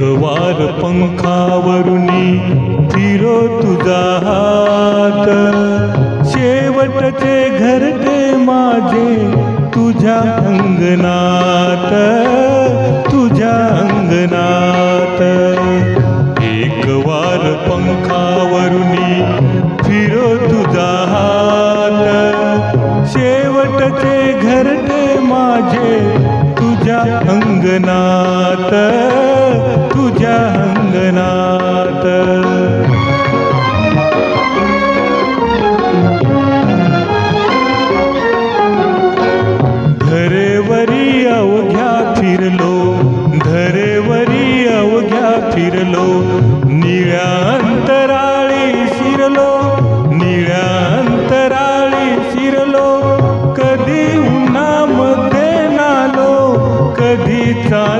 एकवार पंखावरुनी फिरो तुझा हात. शेवटचे घरटे माझे तुझ्या अंगणात. तुझ्या अंगणात. एकवार पंखावरुनी फिरो तुझा हात. शेवटचे घरटे माझे तुझ्या अंगणात.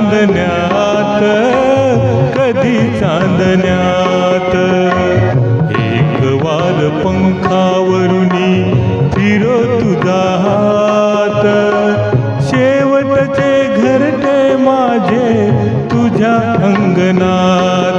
चांदण्यात कधी चांदण्यात. एक वार पंखावरून फिरो तुझा हात. शेवटचे घरटे माझे तुझ्या अंगणात.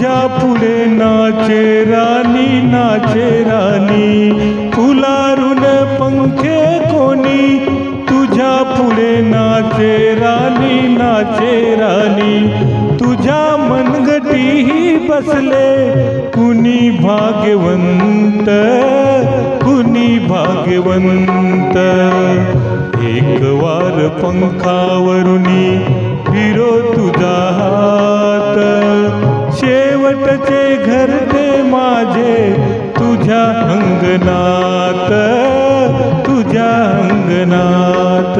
तुझ्या पुढे नाचे राणी नाचे राणी. फुलारून पंखे कोणी? तुझ्या पुढे नाचे राणी नाचे राणी. तुझ्या मनगटीही बसले. कुणी भाग्यवंत? कुणी भाग्यवंत? एक वार पंखावरुनी शेवटचे घरटे माझे तुझ्या अंगणात तुझ्या अंगणात.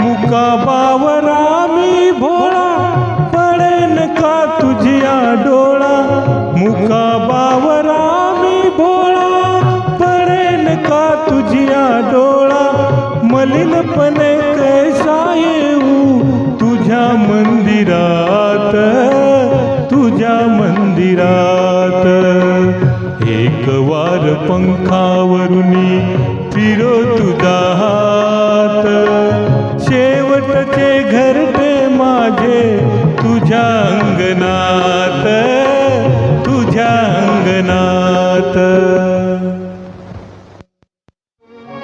मुका मी भोळा पडेन का तुझिया डोळा मुका मी भोळा पडेन का तुझिया डोळा मलिनपणे मंदिरात तुझ्या मंदिरात. एक वार पंखावरून फिरो तुझा हात. शेवटचे घरटे माझे तुझ्या अंगणात तुझ्या अंगणात.